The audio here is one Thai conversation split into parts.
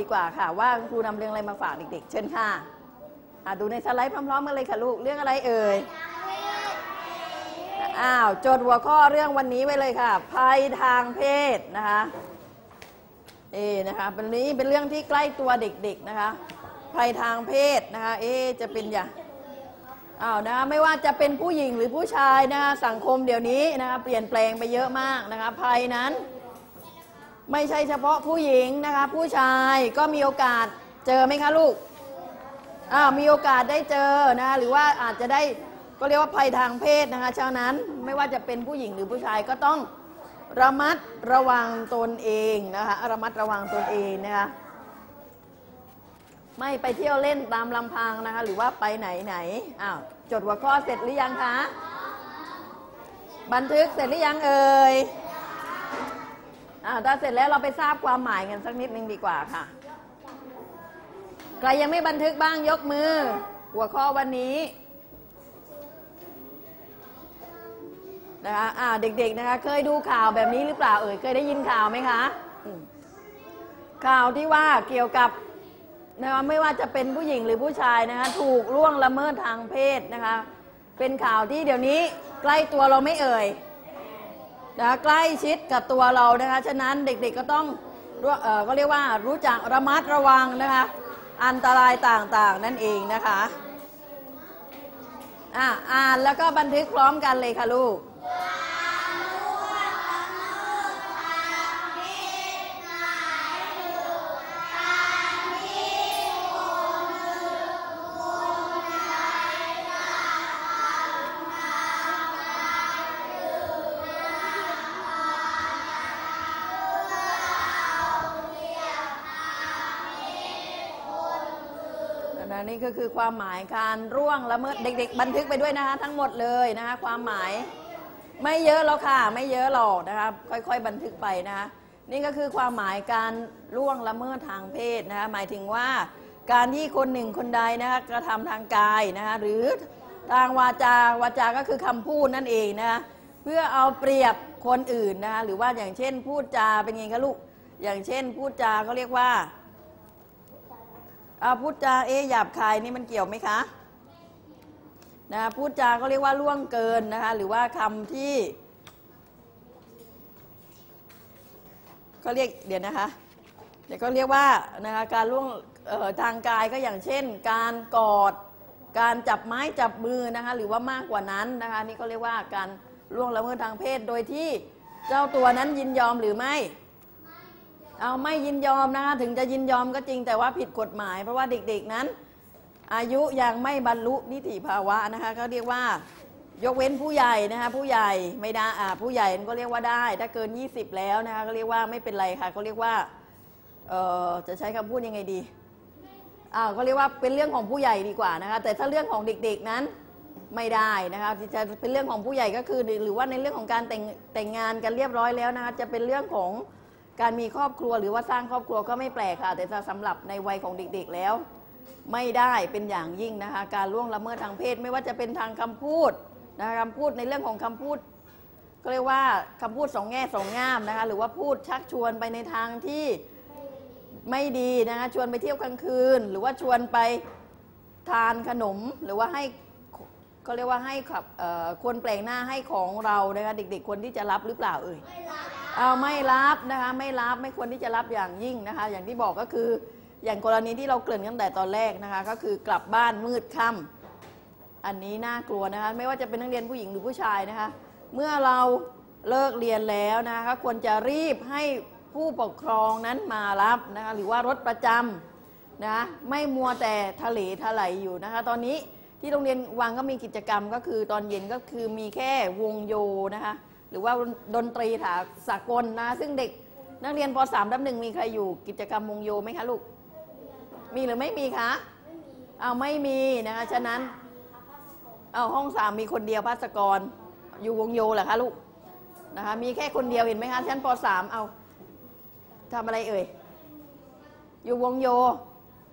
ดีกว่าค่ะ ว่าครูนำเรื่องอะไรมาฝากเด็กๆ เชิญค่ะดูในสไลด์พร้อมๆกันเลยค่ะลูกเรื่องอะไรเอ่ยอ้าวจดหัวข้อเรื่องวันนี้ไว้เลยค่ะ ภัยทางเพศนะคะเอนะคะเป็นนี้เป็นเรื่องที่ใกล้ตัวเด็กๆนะคะ ภัยทางเพศนะคะ เอะจะเป็นอย่างอ้าวนะคะไม่ว่าจะเป็นผู้หญิงหรือผู้ชายนะคะสังคมเดี๋ยวนี้นะคะเปลี่ยนแปลงไปเยอะมากนะคะภัยนั้น ไม่ใช่เฉพาะผู้หญิงนะคะ ผู้ชายก็มีโอกาสเจอไหมคะลูกอ้าวมีโอกาสได้เจอนะคะหรือว่าอาจจะได้ก็เรียกว่าภัยทางเพศนะคะฉะนั้นไม่ว่าจะเป็นผู้หญิงหรือผู้ชายก็ต้องระมัดระวังตนเองนะคะระมัดระวังตนเองนะคะไม่ไปเที่ยวเล่นตามลำพังนะคะ หรือว่าไปไหนไหนอ้าวจดหัวข้อเสร็จหรือยังคะ บันทึกเสร็จหรือยังเอ่ย อ่าถ้าเสร็จแล้วเราไปทราบความหมายกันสักนิดนึงดีกว่าค่ะ ใครยังไม่บันทึกบ้างยกมือ หัวข้อวันนี้นะคะอ่าเด็กๆนะคะ เคยดูข่าวแบบนี้หรือเปล่าเอ่ยเคยได้ยินข่าวไหมคะข่าวที่ว่าเกี่ยวกับนะคะไม่ว่าจะเป็นผู้หญิงหรือผู้ชายนะคะถูกล่วงละเมิดทางเพศนะคะ เป็นข่าวที่เดี๋ยวนี้ใกล้ตัวเราไม่เอ่ย นะใกล้ชิดกับตัวเรานะคะ ฉะนั้นเด็กๆก็ต้องเออก็เรียกว่ารู้จักระมัดระวังนะคะ อันตรายต่างๆนั่นเองนะคะอะอ่านแล้วก็บันทึกพร้อมกันเลยค่ะลูก นี่ก็คือความหมายการร่วงละเมิดเด็ก ๆ บันทึกไปด้วยนะคะทั้งหมดเลยนะคะความหมายไม่เยอะหรอกค่ะ ไม่เยอะหรอกนะคะค่อย ๆ บันทึกไปนะคะนี่ก็คือความหมายการร่วงละเมิดทางเพศนะคะหมายถึงว่าการที่คนหนึ่งคนใดนะคะกระทำทางกายนะคะหรือทางวาจาวาจาก็คือคำพูดนั่นเองนะคะเพื่อเอาเปรียบคนอื่นนะคะหรือว่าอย่างเช่นพูดจาเป็นไงคะลูกอย่างเช่นพูดจาเขาเรียกว่า อาพูดจาเอะหยาบคายนี่มันเกี่ยวไหมคะนะพูดจาก็เรียกว่าล่วงเกินนะคะ หรือว่าคำที่ก็เรียกเดี๋ยวนะคะ เดี๋ยวก็เรียกว่านะคะการล่วงทางกายก็อย่างเช่น การกอด การจับไม้จับมือนะคะ หรือว่ามากกว่านั้นนะคะนี่ก็เรียกว่าการล่วงละเมิดทางเพศโดยที่เจ้าตัวนั้นยินยอมหรือไม่ เอาไม่ยินยอมนะคะถึงจะยินยอมก็จริงแต่ว่าผิดกฎหมาย เพราะว่าเด็กๆนั้น อายุยังไม่บรรลุนิติภาวะนะคะเขาเรียกว่ายกเว้นผู้ใหญ่นะคะผู้ใหญ่ไม่ได้อ่าผู้ใหญ่ก็เรียกว่าได้ ถ้าเกิน 20 แล้วนะคะก็เรียกว่าไม่เป็นไรค่ะเขาเรียกว่าเออจะใช้คำพูดยังไงดีอ่าก็เรียกว่าเป็นเรื่องของผู้ใหญ่ดีกว่านะคะแต่ถ้าเรื่องของเด็กๆนั้นไม่ได้นะคะจะเป็นเรื่องของผู้ใหญ่ก็คือ หรือว่าในเรื่องของการแต่งแต่งงานกันเรียบร้อยแล้วนะคะจะเป็นเรื่องของ การมีครอบครัวหรือว่าสร้างครอบครัวก็ไม่แปลกค่ะ แต่ถ้าสำหรับในวัยของเด็กๆแล้ว ไม่ได้เป็นอย่างยิ่งนะคะ การล่วงละเมิดทางเพศไม่ว่าจะเป็นทางคำพูดนะคะคำพูดในเรื่องของคำพูดก็เรียกว่าคำพูดสองแง่สองงามนะคะหรือว่าพูดชักชวนไปในทางที่ไม่ดีนะคะชวนไปเที่ยวกลางคืน หรือว่าชวนไปทานขนมหรือว่าให้ก็เรียกว่าให้ขับเอ่อคนแปลงหน้าให้ของเรานะคะเด็ก ๆควรที่จะรับหรือเปล่าเอ่ย เอาไม่รับนะคะไม่รับไม่ควรที่จะรับอย่างยิ่งนะคะ อย่างที่บอกก็คืออย่างกรณีที่เราเกริ่นกันแต่ตอนแรกนะคะ ก็คือกลับบ้านมืดค่ำอันนี้น่ากลัวนะคะ ไม่ว่าจะเป็นนักเรียนผู้หญิงหรือผู้ชายนะคะ เมื่อเราเลิกเรียนแล้วนะคะควรจะรีบให้ผู้ปกครองนั้นมารับนะคะหรือว่ารถประจำนะไม่มัวแต่ทะเลทลายอยู่นะคะ ตอนนี้ที่โรงเรียนวังก็มีกิจกรรมก็คือตอนเย็นก็คือมีแค่วงโยนะคะ รือว่าดนตรีถาสากลนะ ซึ่งเด็กนักเรียนป .3 ดับหนึ่งมีใครอยู่กิจกรรมวงโยไหมคะลูก มีหรือไม่มีคะเอาไม่มีนะคะฉะนั้นเอาห้องสามมีคนเดียวพัสกร อยู่วงโยเหรอคะลูกนะคะมีแค่คนเดียวเห็นไหมคะชั้นป .3 เอาทำอะไรเอ่ย อยู่วงโย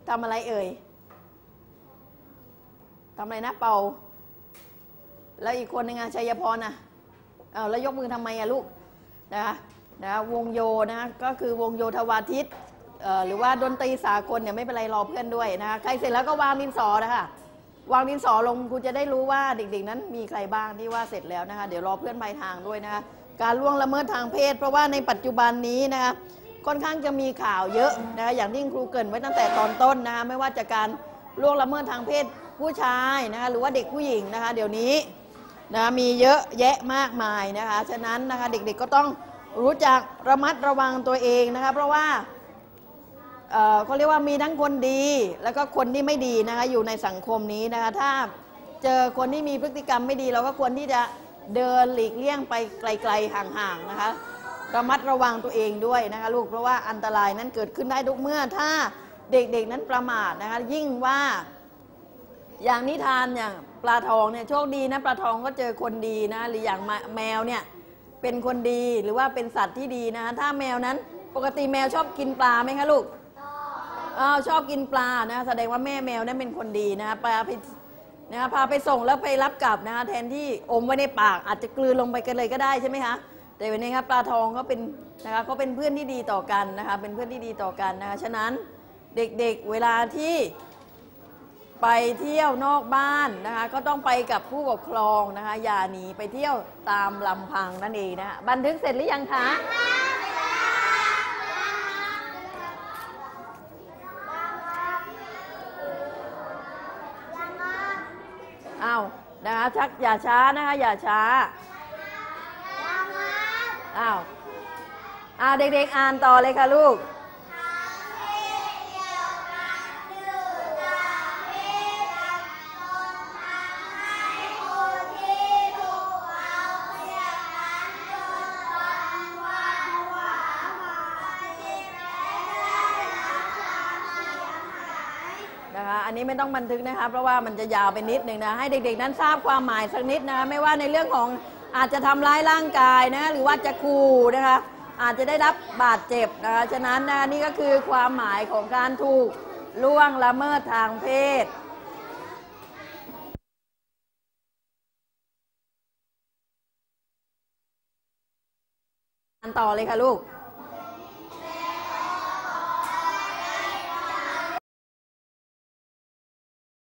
ทำอะไรเอ่ยทำอะไรนะเป่า แล้วอีกคนหนึงอะชัยพรน่ะ เอาแล้วยกมือทำไมอะลูกนะคะนะคะวงโยนะก็คือวงโยธวาทิตเอ่อหรือว่าดนตรีสากลเนี่ยไม่เป็นไรรอเพื่อนด้วยนะคะใครเสร็จแล้วก็วางดินสอนะคะวางดินสอลงครูจะได้รู้ว่าเด็กๆ นั้นมีใครบ้างที่ว่าเสร็จแล้วนะคะเดี๋ยวรอเพื่อนปลายทางด้วยนะคะการล่วงละเมิดทางเพศ เพราะว่าในปัจจุบันนี้นะคะค่อนข้างจะมีข่าวเยอะนะคะอย่างที่ครูเกินไว้ตั้งแต่ตอนต้นนะคะไม่ว่าจะการล่วงละเมิดทางเพศผู้ชายนะคะหรือว่าเด็กผู้หญิงนะคะเดี๋ยวนี้ นะมีเยอะแยะมากมายนะคะ ฉะนั้นนะคะเด็กๆก็ต้องรู้จักระมัดระวังตัวเองนะคะ เพราะว่าเออเขาเรียกว่ามีทั้งคนดี แล้วก็คนที่ไม่ดีนะคะอยู่ในสังคมนี้นะคะ ถ้าเจอคนที่มีพฤติกรรมไม่ดี เราก็ควรที่จะเดินหลีกเลี่ยงไปไกลๆห่างๆนะคะระมัดระวังตัวเองด้วยนะคะลูกเพราะว่าอันตรายนั้นเกิดขึ้นได้ทุกเมื่อถ้าเด็กๆนั้นประมาทนะคะยิ่งว่า อย่างนิทานอย่างปลาทองเนี่ยโชคดีนะปลาทองก็เจอคนดีนะ หรืออย่างมะแมวเนี่ยเป็นคนดีหรือว่าเป็นสัตว์ที่ดีนะ ถ้าแมวนั้นปกติแมวชอบกินปลาไหมคะลูกอ้าวชอบกินปลานะแสดงว่าแม่แมวนั้นเป็นคนดีนะปลาไปนะคะพาไปส่งแล้วไปรับกลับนะคะแทนที่อมไว้ในปากอาจจะกลืนลงไปกันเลยก็ได้ใช่ไหมคะแต่วันนี้ครับปลาทองก็เป็นนะคะเขาเป็นเพื่อนที่ดีต่อกันนะคะเป็นเพื่อนที่ดีต่อกันนะคะฉะนั้นเด็กๆเวลาที่ ไปเที่ยวนอกบ้านนะคะก็ต้องไปกับผู้ปกครองนะคะอย่าหนีไปเที่ยวตามลำพังนั่นเองนะคะบันทึกเสร็จหรือยังคะอ้าวนะคะชักอย่าช้านะคะอย่าช้าอ้าวอ้าวเด็กๆอ่านต่อเลยค่ะลูก นี้ไม่ต้องบันทึกนะคะ เพราะว่ามันจะยาวไปนิดหนึ่งนะให้เด็กๆ นั้นทราบความหมายสักนิดนะคะไม่ว่าในเรื่องของอาจจะทำร้ายร่างกายนะหรือว่าจะขู่นะคะอาจจะได้รับบาดเจ็บนะคะฉะนั้นนะนี่ก็คือความหมายของการถูกล่วงละเมิดทางเพศต่อเลยค่ะลูก